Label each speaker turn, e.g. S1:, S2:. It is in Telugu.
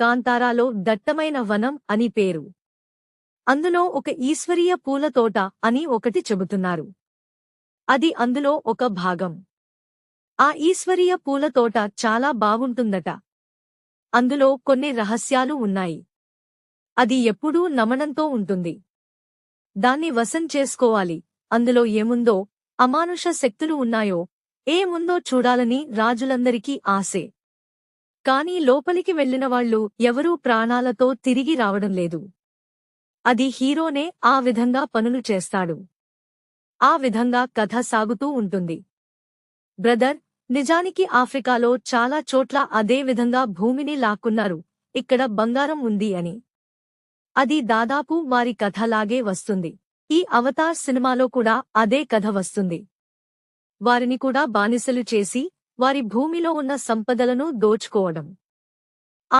S1: కాంతారాలో దట్టమైన వనం అని పేరు. అందులో ఒక ఈశ్వరీయ పూల తోట అని ఒకటి చెబుతున్నారు. అది అందులో ఒక భాగం. ఆ ఈశ్వరీయ పూల తోట చాలా బాగుంటుందట. అందులో కొన్ని రహస్యాలు ఉన్నాయి. అది ఎప్పుడూ నమనంతో ఉంటుంది. దాన్ని వశం చేసుకోవాలి. అందులో ఏముందో అమానుష శక్తులు ఉన్నాయో ఏముందో చూడాలని రాజులందరికీ ఆశే. కాని లోపలికి వెళ్ళిన వాళ్ళు ఎవరూ ప్రాణాలతో తిరిగి రావడం లేదు. అది హీరోనే ఆ విధంగా పనులు చేస్తాడు. ఆ విధంగా కథ సాగుతూ ఉంటుంది. బ్రదర్ నిజానికి ఆఫ్రికాలో చాలా చోట్ల అదే విధంగా భూమిని లాక్కున్నారు. ఇక్కడ బంగారం ఉంది అని. అది దాదాపు వారి కథలాగే వస్తుంది. ఈ అవతార్ సినిమాలో కూడా అదే కథ వస్తుంది. వారిని కూడా బానిసలు చేసి వారి భూమిలో ఉన్న సంపదలను దోచుకోవడం.